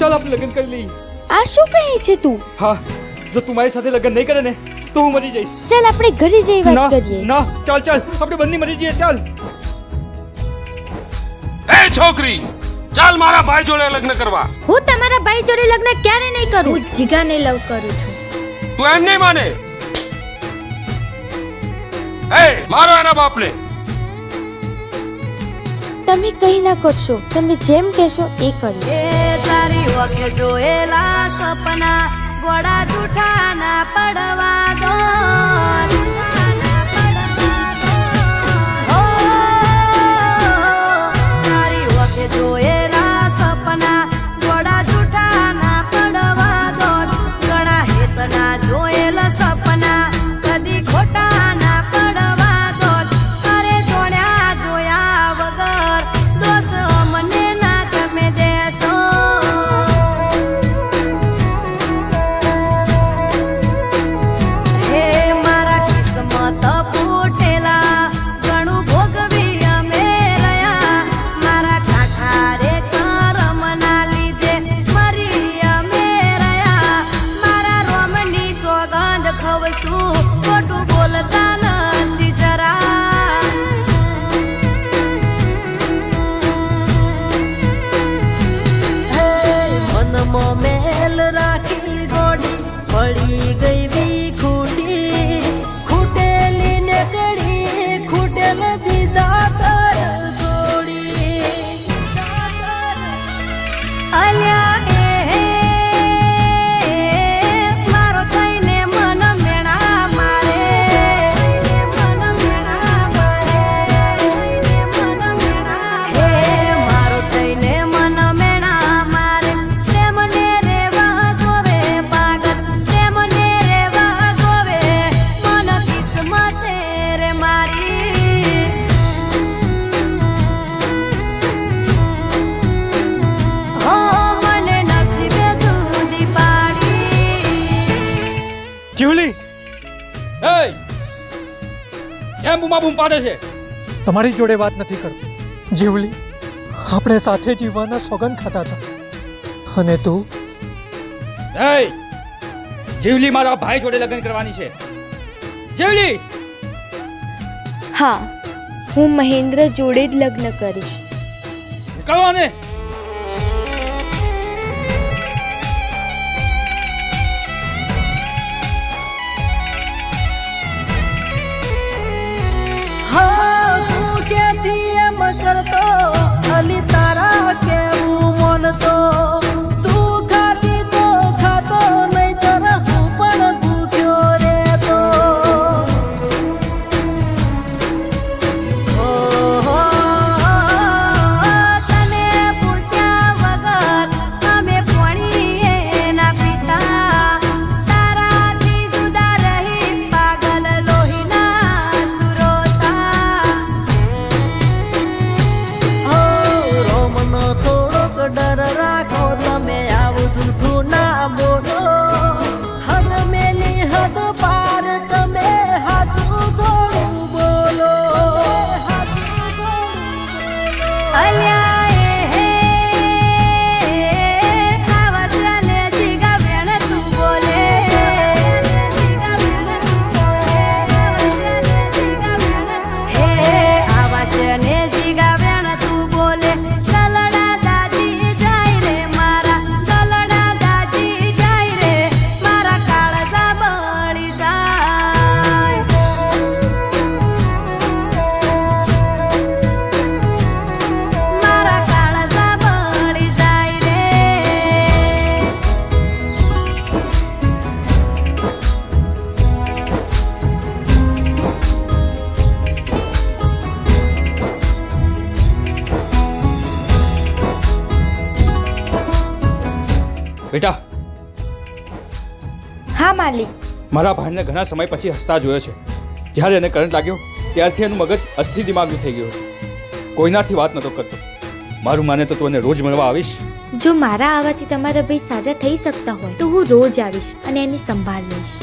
ચાલ આપણે લગ્ન કરી લઈએ. આ શું કહે છે તું? હા જો તું મારી સાથે લગ્ન નહીં કરે ને તો હું મરી જઈશ. ચાલ આપણે ઘરે જઈ વાત કરીએ. ના ચાલ ચાલ આપણે બંને મરી જઈએ ચાલ. એ છોકરી ચાલ મારા ભાઈ જોડે લગ્ન કરવા. હું તમારા ભાઈ જોડે લગ્ન ક્યારે નહીં કરું? હું જીગાને લવ કરું છું. તું એમ નહીં માને? એ મારો એના બાપને. તમે કઈ ના કરશો તમે જેમ કહેશો એ કરીએ. તારી વખે જોયેલા સપના ગોળા જૂઠા ના પડવા દો. ના પડવા दाता જીવલી! એ એમ બૂમા બુમ પાડે છે? તમારી જોડે વાત નથી કરતો. જીવલી આપણે સાથે જીવવાના સોગંદ ખાતા હતા. અને તું? એ જીવલી મારા ભાઈ જોડે લગ્ન કરવાની છે. જીવલી! હા હું મહેન્દ્ર જોડે જ લગ્ન કરીશ. નીકળવા બેટા હા માલિક. મારા ભાઈને ઘણા સમય પછી હસતા જોયો છે. જ્યારે એને કરંટ લાગ્યો ત્યારથી એનું મગજ અસ્થિર દિમાગનું થઈ ગયું. કોઈનાથી વાત નતો કરતો. મારું માને તો તું એને રોજ મળવા આવીશ? જો મારા આવવાથી તમારા ભાઈ સાજા થઈ શકતા હોય તો હું રોજ આવીશ અને એની સંભાળ લઈશ.